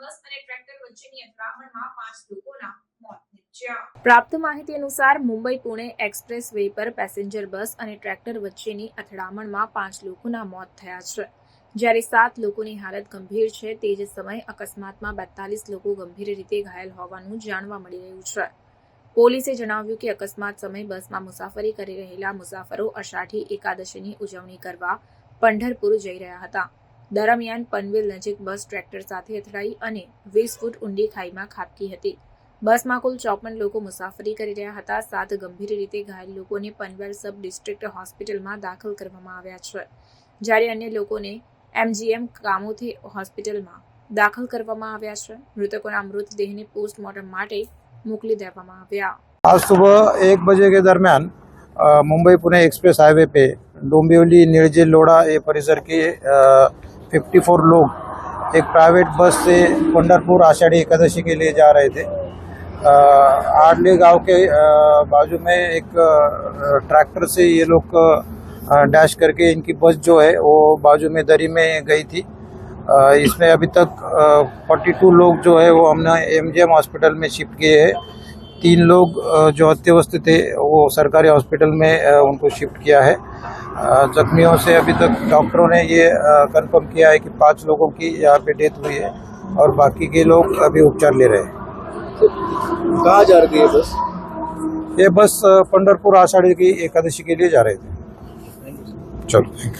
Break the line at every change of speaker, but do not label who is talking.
બસ અને ટ્રેક્ટર વચ્ચેની અથડામણમાં પાંચ લોકોના
પ્રાપ્ત માહિતી અનુસાર મુંબઈ પુણે એક્સપ્રેસ વે પર પેસેન્જર બસ અને ટ્રેક્ટર વચ્ચેની અથડામણમાં પાંચ લોકોના મોત થયા છે. જ્યારે સાત લોકોની હાલત ગંભીર છે, તે જ સમયે અકસ્માતમાં બેતાલીસ લોકો ગંભીર રીતે ઘાયલ હોવાનું જાણવા મળી રહ્યું છે. પોલીસે જણાવ્યું કે અકસ્માત સમયે બસમાં મુસાફરી કરી રહેલા મુસાફરો અષાઢી એકાદશીની ઉજવણી કરવા પંઢરપુર જઈ રહ્યા હતા. દરમિયાન પનવેલ નજીક બસ ટ્રેક્ટર સાથે અથડાઈ અને વીસ ફૂટ ઊંડી ખાઈમાં ખાબકી હતી બસમાં કુલ ચોપન લોકો મુસાફરી કરી રહ્યા હતા સાત ગંભીર રીતે ઘાયલ લોકોને પનવેલ સબ ડિસ્ટ્રિક્ટ હોસ્પિટલમાં દાખલ કરવામાં આવ્યા છે જ્યારે અન્ય લોકોને એમજીએમ કામોથી હોસ્પિટલમાં દાખલ કરવામાં આવ્યા છે મૃતકોના મૃતદેહને પોસ્ટમોર્ટમ માટે મોકલી દેવામાં આવ્યા
आज सुबह एक बजे के दरमियान अ, मुंबई पुणे एक्सप्रेस हाईवे पे डोंबिवली निर्जे लोड़ा ये परिसर के फिफ्टी फोर लोग एक प्राइवेट बस से पंडरपुर आषाढ़ी एकादशी के लिए जा रहे थे। आडली गाँव के बाजू में एक ट्रैक्टर से ये लोग डैश करके इनकी बस जो है, वो बाजू में दरी में गई थी। इसमें अभी तक फोर्टी टू लोग जो है, वो हमने एम हॉस्पिटल में शिफ्ट किए हैं। तीन लोग जो अत्यवस्थ थे वो सरकारी हॉस्पिटल में उनको शिफ्ट किया है। जख्मियों से अभी तक डॉक्टरों ने ये कंफर्म किया है कि पाँच लोगों की यहाँ पे डेथ हुई है और बाकी के लोग अभी उपचार ले रहे हैं।
कहाँ जा रही है बस?
ये बस पंडरपुर आषाढ़ी की एकादशी के लिए जा रहे थे। चलो